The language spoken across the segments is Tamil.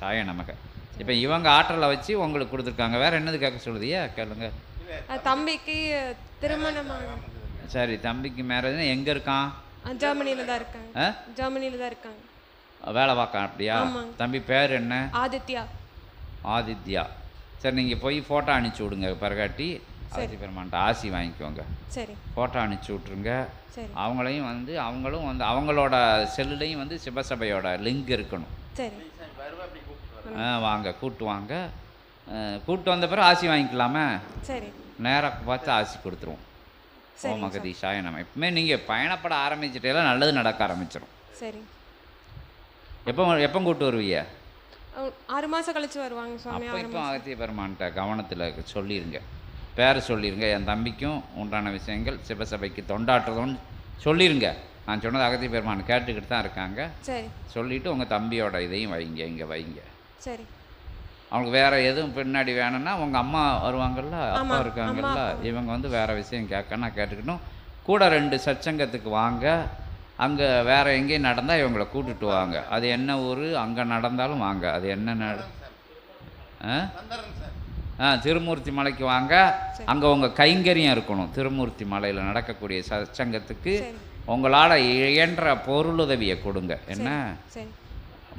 சாய நமக. இப்போ இவங்க ஆற்றலை வச்சு உங்களுக்கு கொடுத்துருக்காங்க. வேற என்னது கேட்க சொல்லுதியா? கேளுங்க. தம்பிக்கு திருமணமாக சரி தம்பிக்கு மேரேஜ் எங்கே இருக்கான்? ஜெர்மனியில் தான் இருக்காங்க? ஜெர்மனியில் தான் இருக்காங்க. வேலை பார்க்கான் அப்படியா. தம்பி பேர் என்ன? ஆதித்யா. ஆதித்யா. சரி நீங்கள் போய் ஃபோட்டோ அனுப்பிச்சி விடுங்க பிறகாட்டி. ஆதி பெருமான்ட்ட ஆசி வாங்கிக்கோங்க. சரி. ஃபோட்டோ அனுப்பிச்சி விட்ருங்க சரி. அவங்களையும் வந்து அவங்களும் வந்து அவங்களோட செல்லுலையும் வந்து சிவசபையோட லிங்க் இருக்கணும். சரி. வாங்க கூட்டு வாங்க. கூட்டு வந்த பிறகு ஆசி வாங்கிக்கலாமே? சரி. நேராக பார்த்து ஆசி கொடுத்துருவோம். ஓ மகதீஷாய நம்ம எப்பவுமே நீங்கள் பயணப்பட ஆரம்பிச்சிட்டேலாம் நல்லது நடக்க ஆரம்பிச்சிடும் சரி. எப்போ எப்போ கூட்டு வருவீங்க? ஆறு மாதம் கழிச்சு வருவாங்க சுவாமி அப்போ இப்போ. அகத்திய பெருமான்கிட்ட கவனத்தில் சொல்லிடுங்க பேரை சொல்லிடுங்க என் தம்பிக்கும் உண்டான விஷயங்கள் சிவசபைக்கு தொண்டாற்றுறதுன்னு சொல்லிடுங்க நான் சொன்னது அகத்திய பெருமான் கேட்டுக்கிட்டு தான் இருக்காங்க. சரி. சொல்லிவிட்டு உங்கள் தம்பியோட இதையும் வைங்க இங்கே வைங்க. சரி. அவங்களுக்கு வேறு எதுவும் பின்னாடி வேணும்னா உங்கள் அம்மா வருவாங்கல்ல அப்பா இருக்காங்கல்ல. இவங்க வந்து வேறு விஷயம் கேட்கனா கேட்டுக்கணும். கூட ரெண்டு சச்சங்கத்துக்கு வாங்க. அங்கே வேறு எங்கேயும் நடந்தால் இவங்களை கூட்டிட்டு வாங்க. அது என்ன ஊர்? அங்கே நடந்தாலும் வாங்க. அது என்ன நட ஆ? ஆ திருமூர்த்தி மலைக்கு வாங்க. அங்கே உங்கள் கைங்கரியம் இருக்கணும். திருமூர்த்தி மலையில் நடக்கக்கூடிய சச்சங்கத்துக்கு உங்களால் இயன்ற பொருளுதவியை கொடுங்க. என்ன?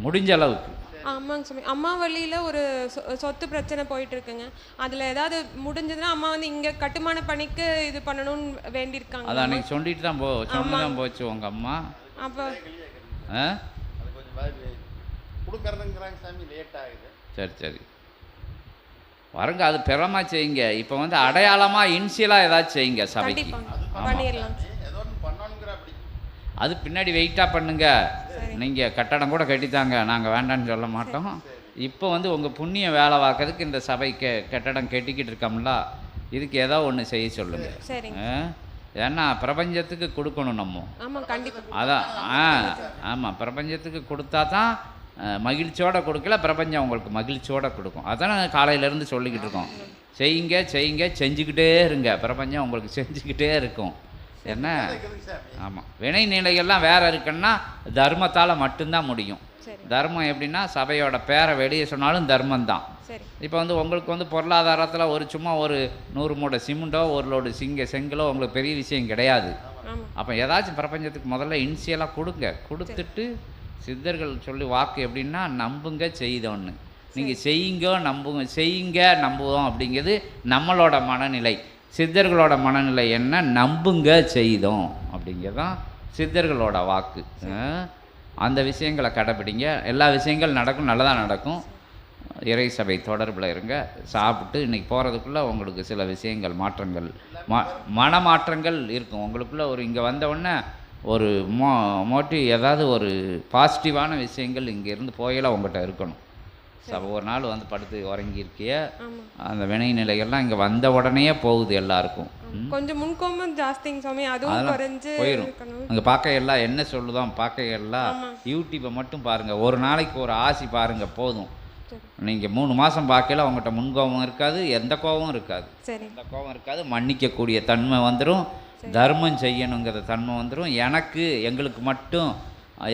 முடிஞ்ச அளவுக்கு. ஆமாங்க சுவாமி அம்மா வழியில் ஒரு சொத்து பிரச்சனை போயிட்டு இருக்குங்க அதில் ஏதாவது முடிஞ்சதுன்னா அம்மா வந்து இங்கே கட்டுமான பணிக்கு இது பண்ணணும்னு வேண்டியிருக்காங்க. அது அன்னைக்கு சொல்லிட்டு தான் போ சொன்னு தான் போச்சு உங்கள் அம்மா. அப்போ கொடுக்கறதுங்கிறாங்க சாமி லேட் ஆகுது. சரி சரி. வருங்க அது பிறமா செய்யுங்க. இப்போ வந்து அடையாளமாக இன்சியலாக ஏதாச்சும் செய்யுங்க சபைக்கு. அது பின்னாடி வெயிட்டாக பண்ணுங்க. நீங்கள் கட்டடம் கூட கட்டித்தாங்க. நாங்கள் வேண்டாம்னு சொல்ல மாட்டோம். இப்போ வந்து உங்கள் புண்ணிய வேலை பார்க்கறதுக்கு இந்த சபைக்கு கட்டடம் கட்டிக்கிட்டு இருக்கோம்ல இதுக்கு ஏதோ ஒன்று செய்ய சொல்லுங்க. சரிங்க. ஆ? ஏன்னா பிரபஞ்சத்துக்கு கொடுக்கணும் நம்ம. அதான். ஆ ஆமாம் பிரபஞ்சத்துக்கு கொடுத்தா தான் மகிழ்ச்சியோட கொடுக்கல பிரபஞ்சம் உங்களுக்கு மகிழ்ச்சியோட கொடுக்கும். அதான் நாங்கள் காலையிலேருந்து சொல்லிக்கிட்டு இருக்கோம். செய்யுங்க செய்யுங்க செஞ்சுக்கிட்டே இருங்க. பிரபஞ்சம் உங்களுக்கு செஞ்சுக்கிட்டே இருக்கும். என்ன? ஆமாம் வினை நிலைகள்லாம் வேற இருக்குன்னா தர்மத்தால் மட்டும்தான் முடியும். தர்மம் எப்படின்னா சபையோட பேரை வெளியே சொன்னாலும் தர்மம் தான் இப்போ வந்து உங்களுக்கு வந்து பொருளாதாரத்தில் ஒரு சும்மா ஒரு நூறு மூட்டை சிமெண்டோ ஒரு லோடு சிங்க செங்கலோ உங்களுக்கு பெரிய விஷயம் கிடையாது. அப்போ ஏதாச்சும் பிரபஞ்சத்துக்கு முதல்ல இனிஷியலாக கொடுங்க. கொடுத்துட்டு சித்தர்கள் சொல்லி வாக்கு எப்படின்னா நம்புங்க செய்தோன்னு. நீங்கள் செய்யுங்க நம்புங்க செய்யுங்க நம்புவோம் அப்படிங்கிறது நம்மளோட மனநிலை. சித்தர்களோட மனநிலை என்ன? நம்புங்க செய்தோம். அப்படிங்கிறது தான் சித்தர்களோட வாக்கு. அந்த விஷயங்களை கடைப்பிடிங்க. எல்லா விஷயங்கள் நடக்கும் நல்லதாக நடக்கும். இறை சபை தொடர்பில் இருங்க. சாப்பிட்டு இன்னைக்கு போகிறதுக்குள்ளே உங்களுக்கு சில விஷயங்கள் மாற்றங்கள் ம மனமாற்றங்கள் இருக்கும். உங்களுக்குள்ளே ஒரு இங்கே வந்தவுடனே ஒரு மோ மோட்டிவ் ஏதாவது ஒரு பாசிட்டிவான விஷயங்கள் இங்கேருந்து போயெல்லாம் உங்கள்கிட்ட இருக்கணும். சபை ஒரு நாள் வந்து படுத்து உறங்கியிருக்கிய அந்த வினை நிலைகள்லாம் இங்கே வந்த உடனே போகுது எல்லாருக்கும். கொஞ்சம் முன்கோபம் ஜாஸ்திங்க சுவாமி. அதுவும் குறைஞ்சு போயிடும் அங்கே பார்க்க எல்லாம் என்ன சொல்லுதோம் பார்க்க எல்லாம் யூடியூப்பை மட்டும் பாருங்கள் ஒரு நாளைக்கு ஒரு ஆசி பாருங்கள் போதும். நீங்கள் மூணு மாதம் பார்க்கல அவங்ககிட்ட முன்கோபம் இருக்காது எந்த கோபமும் இருக்காது. எந்த கோபம் இருக்காது மன்னிக்கக்கூடிய தன்மை வந்துடும் தர்மம் செய்யணுங்கிற தன்மை வந்துடும் எனக்கு எங்களுக்கு மட்டும்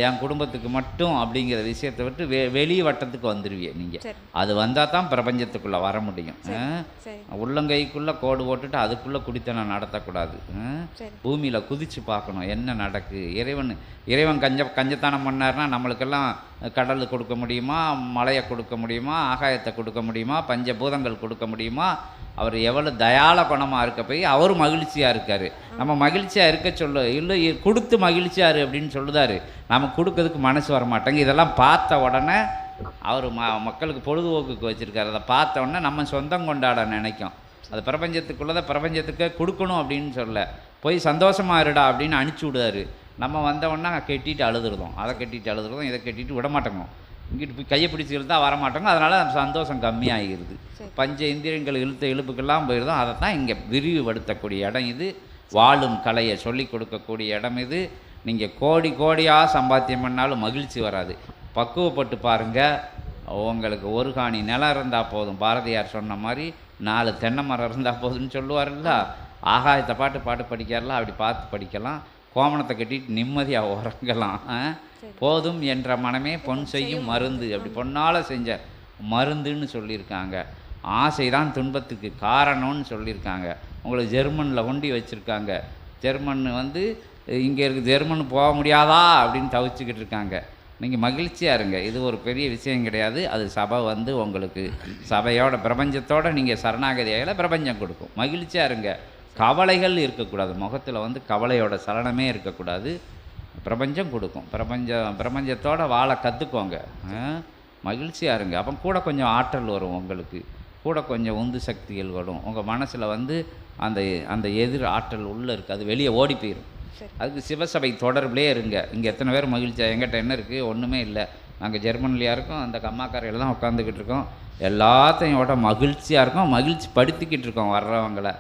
என் குடும்பத்துக்கு மட்டும் அப்படிங்கிற விஷயத்தை விட்டு வெ வெளி வட்டத்துக்கு வந்துடுவீங்க நீங்கள் அது வந்தால் தான் பிரபஞ்சத்துக்குள்ளே வர முடியும். உள்ளங்கைக்குள்ளே கோடு போட்டுட்டு அதுக்குள்ளே குடித்தனம் நடத்தக்கூடாது. பூமியில் குதிச்சு பார்க்கணும் என்ன நடக்கு. இறைவன் இறைவன் கஞ்ச கஞ்சத்தனம் பண்ணார்னா நம்மளுக்கெல்லாம் கடல் கொடுக்க முடியுமா? மலையை கொடுக்க முடியுமா? ஆகாயத்தை கொடுக்க முடியுமா? பஞ்சபூதங்கள் கொடுக்க முடியுமா? அவர் எவ்வளோ தயால குணமாக இருக்க போய் அவர் மகிழ்ச்சியாக இருக்கார். நம்ம மகிழ்ச்சியாக இருக்க சொல்ல இல்லை கொடுத்து மகிழ்ச்சியாரு அப்படின்னு சொல்லுதாரு. நம்ம கொடுக்கறதுக்கு மனசு வர மாட்டேங்க இதெல்லாம் பார்த்த உடனே அவர் ம மக்களுக்கு பொழுதுபோக்குக்கு வச்சுருக்காரு. அதை பார்த்த உடனே நம்ம சொந்தம் கொண்டாட நினைக்கும். அது பிரபஞ்சத்துக்குள்ளதை பிரபஞ்சத்துக்கு கொடுக்கணும் அப்படின்னு சொல்ல. போய் சந்தோஷமா இருடா அப்படின்னு அனுப்பிச்சி விடுவார் நம்ம வந்தவொடனே உடனே கெட்டிட்டு அழுதுருதோம். அதை கெட்டிட்டு அழுதுருதோம். இதை கெட்டிட்டு விட மாட்டோங்க இங்கிட்டு போய் கையை பிடிச்சி இழுத்தா வர மாட்டோங்க அதனால அந்த சந்தோஷம் கம்மியாகிருது. சரி. பஞ்ச இந்திரியங்கள் இழுத்த இழுப்புக்கெல்லாம் போயிருந்தோம் அதை தான் இங்கே விரிவுபடுத்தக்கூடிய இடம் இது. வாழும் கலையை சொல்லி கொடுக்கக்கூடிய இடம் இது. நீங்கள் கோடி கோடியாக சம்பாத்தியம் பண்ணாலும் மகிழ்ச்சி வராது. பக்குவப்பட்டு பாருங்கள் உங்களுக்கு ஒரு காணி நிலம் இருந்தால் போதும். பாரதியார் சொன்ன மாதிரி நாலு தென்னை மரம் இருந்தால் போதும்னு சொல்லுவார்ல ஆகாயத்தை பாட்டு பாட்டு படிக்கிறலாம் அப்படி பார்த்து படிக்கலாம். கோமணத்தை கட்டிட்டு நிம்மதியாக உறங்கலாம்? போதும் என்ற மனமே பொன் செய்யும் மருந்து. அப்படி பொன்னால் செஞ்ச மருந்துன்னு சொல்லியிருக்காங்க. ஆசை தான் துன்பத்துக்கு காரணம்னு சொல்லியிருக்காங்க. உங்களுக்கு ஜெர்மனில் ஒண்டி வச்சுருக்காங்க. ஜெர்மன் வந்து இங்கே இருக்கு ஜெர்மன் போக முடியாதா? அப்படின்னு தவிச்சுக்கிட்டு இருக்காங்க. நீங்கள் மகிழ்ச்சியாக இருங்க. இது ஒரு பெரிய விஷயம் கிடையாது. அது சபை வந்து உங்களுக்கு சபையோட பிரபஞ்சத்தோட நீங்கள் சரணாகதியாகல பிரபஞ்சம் கொடுக்கும். மகிழ்ச்சியாக இருங்க. கவலைகள் இருக்கக்கூடாது. முகத்தில் வந்து கவலையோட சலனமே இருக்கக்கூடாது. பிரபஞ்சம் கொடுக்கும். பிரபஞ்சம் பிரபஞ்சத்தோட வாழ கற்றுக்கோங்க மகிழ்ச்சியாக இருங்க. அப்போ கூட கொஞ்சம் ஆற்றல் வரும் உங்களுக்கு. கூட கொஞ்சம் உந்து சக்திகள் வரும். உங்கள் மனசில் வந்து அந்த அந்த எதிர் ஆற்றல் உள்ளே இருக்குது அது வெளியே ஓடி போயிடும். அதுக்கு சிவசபை தொடர்பிலே இருங்க. இங்கே எத்தனை பேர் மகிழ்ச்சியாக எங்கிட்ட என்ன இருக்குது ஒன்றுமே இல்லை. நாங்கள் ஜெர்மனிலையாக இருக்கோம். அந்த கம்மாக்காரையில் தான் உட்காந்துக்கிட்டு இருக்கோம். எல்லாத்தையும் விட மகிழ்ச்சியாக இருக்கோம். மகிழ்ச்சி படுத்திக்கிட்டு இருக்கோம் வர்றவங்கள.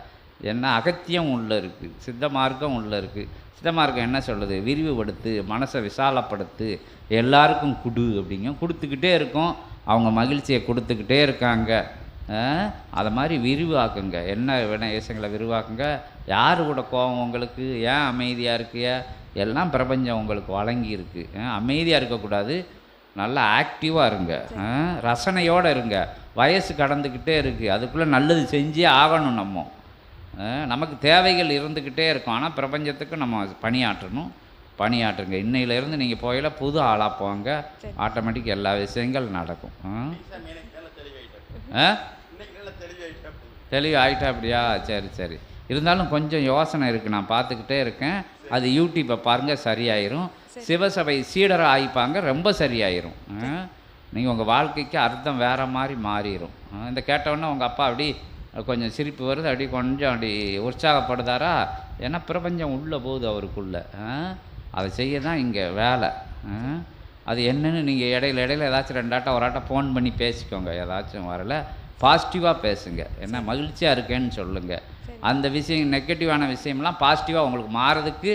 என்ன அகத்தியம் உள்ளே இருக்குது சித்த மார்க்கம் உள்ளே இருக்குது சித்த மார்க்கம் என்ன சொல்லுது? விரிவுபடுத்து மனசை விசாலப்படுத்து எல்லாருக்கும் குடு அப்படிங்க. கொடுத்துக்கிட்டே இருக்கோம். அவங்க மகிழ்ச்சியை கொடுத்துக்கிட்டே இருக்காங்க. அதை மாதிரி விரிவாக்குங்க. என்ன வேணா ஏசங்களை விரிவாக்குங்க? யார் கூட கோவம் உங்களுக்கு? ஏன் அமைதியாக இருக்கிய? எல்லாம் பிரபஞ்சம் உங்களுக்கு வழங்கி இருக்கு. அமைதியாக இருக்கக்கூடாது. நல்லா ஆக்டிவாக இருங்க. ரசனையோடு இருங்க. வயசு கடந்துக்கிட்டே இருக்குது அதுக்குள்ளே நல்லது செஞ்சே ஆகணும் நம்ம. நமக்கு தேவைகள் இருந்துக்கிட்டே இருக்கும். ஆனால் பிரபஞ்சத்துக்கு நம்ம பணியாற்றணும். பணியாற்றுங்க. இன்னையிலேருந்து நீங்கள் போயில புது ஆளாக போங்க. ஆட்டோமேட்டிக் எல்லா விஷயங்கள் நடக்கும். தெளிவு ஆயிட்டா அப்படியா? சரி சரி. இருந்தாலும் கொஞ்சம் யோசனை இருக்குது நான் பார்த்துக்கிட்டே இருக்கேன். அது யூடியூப்பை பாருங்கள் சரியாயிரும். சிவசபை சீடரை ஆயிப்பாங்க ரொம்ப சரியாயிரும். நீங்கள் உங்கள் வாழ்க்கைக்கு அர்த்தம் வேற மாதிரி மாறிடும் இந்த கேட்டவுடனே உங்கள் அப்பா அப்படி கொஞ்சம் சிரிப்பு வருது அப்படி கொஞ்சம் அப்படி உற்சாகப்படுதாரா? ஏன்னா பிரபஞ்சம் உள்ளே போகுது அவருக்குள்ளே. அதை செய்ய தான் இங்கே வேலை? அது என்னன்னு நீங்கள் இடையில இடையில ஏதாச்சும் ரெண்டாட்டம் ஒரு ஆட்டம் ஃபோன் பண்ணி பேசிக்கோங்க. ஏதாச்சும் வரல பாசிட்டிவாக பேசுங்க. என்ன மகிழ்ச்சியாக இருக்கேன்னு சொல்லுங்கள் அந்த விஷயம் நெகட்டிவான விஷயம்லாம் பாசிட்டிவாக உங்களுக்கு மாறதுக்கு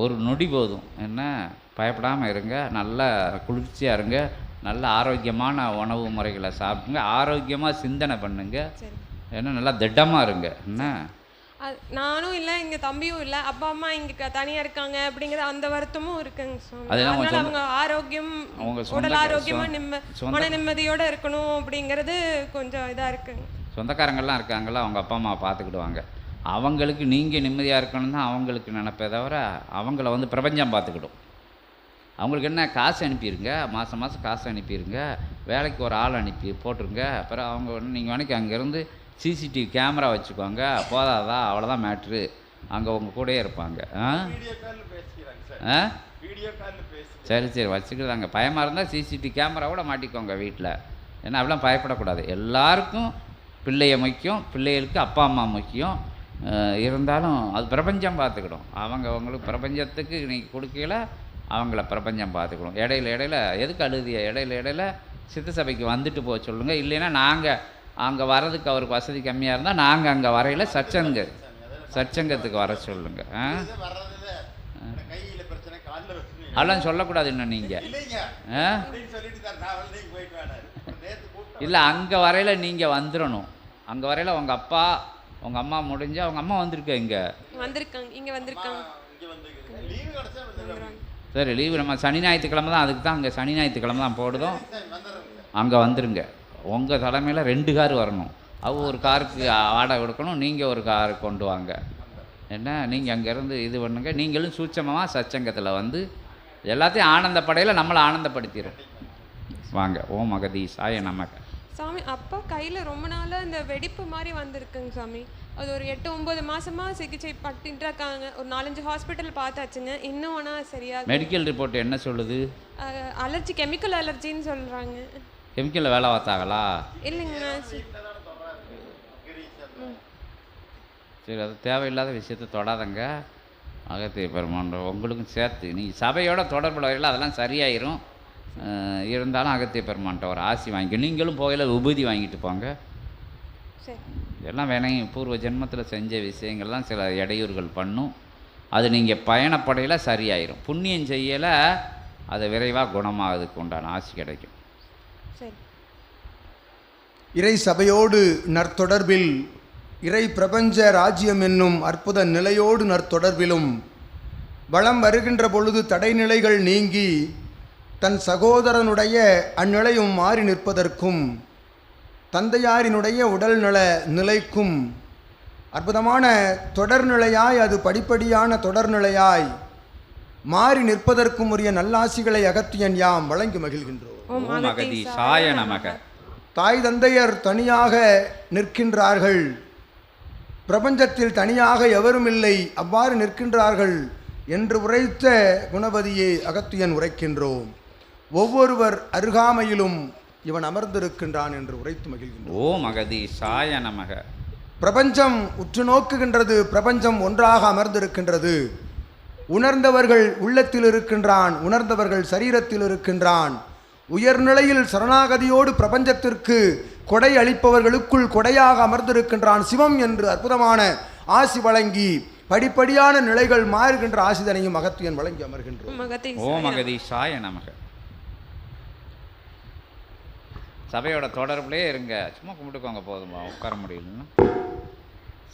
ஒரு நொடி போதும். என்ன? பயப்படாமல் இருங்க. நல்ல குளிர்ச்சியாக இருங்க. நல்ல ஆரோக்கியமான உணவு முறைகளை சாப்பிடுங்க. ஆரோக்கியமாக சிந்தனை பண்ணுங்க. சரி. ஏன்னா நல்லா திடமாக இருங்க. என்ன? நானும் இல்லை எங்க தம்பியும் இல்லை அப்பா அம்மா இங்க க- தனியா இருக்காங்க அப்படிங்கிற அந்த வருத்தமும் இருக்குங்க அதனால அவங்க ஆரோக்கியம் அவங்க உடல் ஆரோக்கியமா சொந்த- நிம்ம மன நிம்மதியோட இருக்கணும் அப்படிங்கிறது கொஞ்சம் இதா இருக்குங்க. சொந்தக்காரங்கள்லாம் இருக்காங்களா அவங்க அப்பா அம்மா பார்த்துக்கிடுவாங்க. அவங்களுக்கு நீங்கள் நிம்மதியாக இருக்கணும் தான் அவங்களுக்கு நினைப்பே தவிர அவங்கள வந்து பிரபஞ்சம் பார்த்துக்கிடும். அவங்களுக்கு என்ன காசு அனுப்பிடுங்க மாதம் மாதம் காசு அனுப்பிடுங்க வேலைக்கு ஒரு ஆள் அனுப்பி போட்டுருங்க அப்புறம் அவங்க நீங்கள் வேலைக்கு அங்கேருந்து சிசிடிவி கேமரா வச்சுக்கோங்க போதாதா அவ்வளோதான் மேட்ரு அங்கே உங்கள் கூடயே இருப்பாங்க. ஆ? ஆ? சரி சரி வச்சுக்கிறாங்க. பயமாக இருந்தால் சிசிடிவி கேமராவோட மாட்டிக்கோங்க வீட்டில் ஏன்னா அப்படிலாம் பயப்படக்கூடாது. எல்லாருக்கும் பிள்ளைய முக்கியம் பிள்ளைகளுக்கு அப்பா அம்மா முக்கியம். இருந்தாலும் அது பிரபஞ்சம் பார்த்துக்கிடும். அவங்க அவங்களுக்கு பிரபஞ்சத்துக்கு நீங்கள் கொடுக்கல அவங்கள பிரபஞ்சம் பார்த்துக்கிடும். இடையில இடையில எதுக்கு அழுதிய? இடையில இடையில சித்த சபைக்கு வந்துட்டு போக சொல்லுங்கள் இல்லைன்னா நாங்கள் அங்கே வர்றதுக்கு அவருக்கு வசதி கம்மியாக இருந்தால் நாங்கள் அங்கே வரையில சச்சங்க. சச்சங்கத்துக்கு வர சொல்லுங்கள் ஆ? இது வர்றதுல எனக்கு கையில பிரச்சனை காலில் பிரச்சனை அதெல்லாம் சொல்லக்கூடாது இன்னும் நீங்கள் இல்லை அங்கே வரையில் நீங்கள் வந்துடணும் அங்கே வரையில் உங்கள் அப்பா உங்கள் அம்மா முடிஞ்சு அவங்க அம்மா வந்திருக்க இங்கே? வந்திருக்காங்க இங்க வந்திருக்காங்க. சரி லீவு நம்ம சனி ஞாயிற்றுக்கிழமை தான் அதுக்கு தான் அங்கே சனி ஞாயிற்றுக்கிழமை தான் போடுதோம். அங்கே வந்துருங்க. உங்கள் தலைமையில் ரெண்டு கார் வரணும். அவ ஒரு காருக்கு வாடகை கொடுக்கணும் நீங்கள் ஒரு கார் கொண்டு வாங்க. என்ன? நீங்கள் அங்கேருந்து இது பண்ணுங்க. நீங்களும் சூட்சமமாக சச்சங்கத்தில் வந்து எல்லாத்தையும் ஆனந்தப்படையில் நம்மளை ஆனந்தப்படுத்திடும் வாங்க ஓம் மகதீசாய நமக்கு சாமி அப்பா கையில ரொம்ப நாளா இந்த வெடிப்பு மாதிரி வந்திருக்குங்க சாமி. அது ஒரு எட்டு ஒன்பது மாசமா சிகிச்சை பட்டுட்டு இருக்காங்க ஒரு நாலஞ்சு ஹாஸ்பிட்டல் பார்த்தாச்சுங்க. இன்னும் ஆனா சரியா மெடிக்கல் ரிப்போர்ட் என்ன சொல்லுது? அலர்ஜி கெமிக்கல் அலர்ஜின்னு சொல்றாங்க. கெமிக்கலில் வேலை பார்த்தாங்களா இல்லைங்கண்ணா சி- சரி அது தேவையில்லாத விஷயத்தை தொடாதங்க. அகத்திய பெருமான் உங்களுக்கும் சேர்த்து. நீ சபையோட தொடர்புல வரையில் அதெல்லாம் சரியாயிரும். இருந்தாலும் அகத்திய பெருமான்ட்ட ஒரு ஆசி வாங்கிக்க. நீங்களும் போகையில் உபூதி வாங்கிட்டு போங்க. சரி. இதெல்லாம் வேணையும் பூர்வ ஜென்மத்தில் செஞ்ச விஷயங்கள்லாம் சில இடையூறுகள் பண்ணும். அது நீங்கள் பயணப்படையில் சரியாயிரும். புண்ணியம் செய்யலை அது விரைவாக குணமாகிறதுக்கு உண்டான ஆசி கிடைக்கும். இறை சபையோடு நற்தொடர்பில் இறை பிரபஞ்ச ராஜ்யம் என்னும் அற்புத நிலையோடு நற்தொடர்பிலும் வளம் வருகின்ற பொழுது தடைநிலைகள் நீங்கி தன் சகோதரனுடைய அந்நிலையும் மாறி நிற்பதற்கும் தந்தையாரினுடைய உடல்நல நிலைக்கும் அற்புதமான தொடர்நிலையாய் அது படிப்படியான தொடர்நிலையாய் மாறி நிற்பதற்கும் உரிய நல்லாசிகளை அகத்தியன் யாம் வழங்கி மகிழ்கின்றோம். ஓம் அகதீசாய நமக. தாய் தந்தையர் தனியாக நிற்கின்றார்கள். பிரபஞ்சத்தில் தனியாக எவரும் இல்லை அவ்வாறு நிற்கின்றார்கள் என்று உரைத்த குணபதியை அகத்தியன் உரைக்கின்றோம். ஒவ்வொருவர் அருகாமையிலும் இவன் அமர்ந்திருக்கின்றான் என்று உரைத்து மகிழ்கின்றோம். ஓம் அகதீசாய நமக. பிரபஞ்சம் உற்று நோக்குகின்றது பிரபஞ்சம் ஒன்றாக அமர்ந்திருக்கின்றது. உணர்ந்தவர்கள் உள்ளத்தில் இருக்கின்றான் உணர்ந்தவர்கள் சரீரத்தில் இருக்கின்றான். உயர்நிலையில் சரணாகதியோடு பிரபஞ்சத்திற்கு கொடை அளிப்பவர்களுக்குள் கொடையாக அமர்ந்திருக்கின்றான் சிவம் என்று அற்புதமான ஆசி வழங்கி படிப்படியான நிலைகள் மாறுகின்ற ஆசிதனையும் அகத்தியன் வழங்கி அமர்கின்றோம் ஓம் அகதீசாய நமக. சபையோட தொடர்புலே இருங்க. சும்மா கும்பிட்டுக்கோங்க போதுமா உட்கார முடியலன்னா.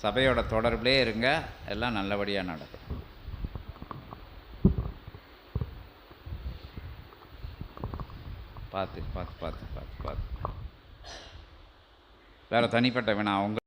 சபையோட தொடர்புலே இருங்க எல்லாம் நல்லபடியாக நடக்கும். பார்த்து பார்த்து பார்த்து பார்த்து பார்த்து. வேறு தனிப்பட்ட வேணா அவங்க